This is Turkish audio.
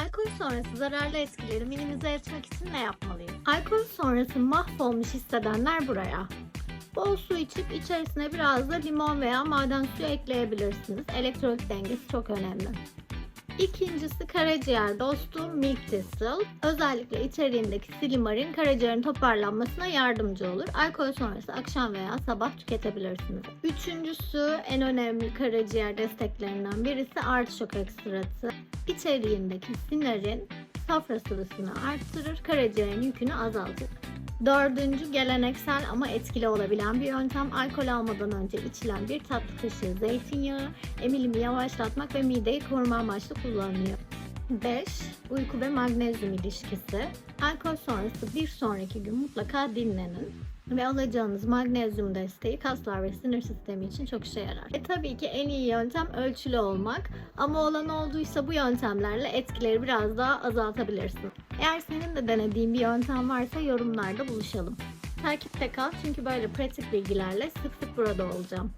Alkol sonrası zararlı etkileri minimize etmek için ne yapmalıyız? Alkol sonrası mahvolmuş hissedenler buraya. Bol su içip içerisine biraz da limon veya maden suyu ekleyebilirsiniz. Elektrolit dengesi çok önemli. İkincisi karaciğer dostu Milk Thistle. Özellikle içeriğindeki silimarin karaciğerin toparlanmasına yardımcı olur. Alkol sonrası akşam veya sabah tüketebilirsiniz. Üçüncüsü en önemli karaciğer desteklerinden birisi artiçok ekstratı. İçeriğindeki sinarin safra sıvısını arttırır, karaciğerin yükünü azaltır. Dördüncü geleneksel ama etkili olabilen bir yöntem alkol almadan önce içilen bir tatlı kaşığı zeytinyağı emilimi yavaşlatmak ve mideyi koruma amaçlı kullanılıyor. 5. Uyku ve magnezyum ilişkisi. Alkol sonrası bir sonraki gün mutlaka dinlenin ve alacağınız magnezyum desteği kaslar ve sinir sistemi için çok işe yarar. E tabii ki en iyi yöntem ölçülü olmak ama olan olduysa bu yöntemlerle etkileri biraz daha azaltabilirsin. Eğer senin de denediğin bir yöntem varsa yorumlarda buluşalım. Takipte kal çünkü böyle pratik bilgilerle sık sık burada olacağım.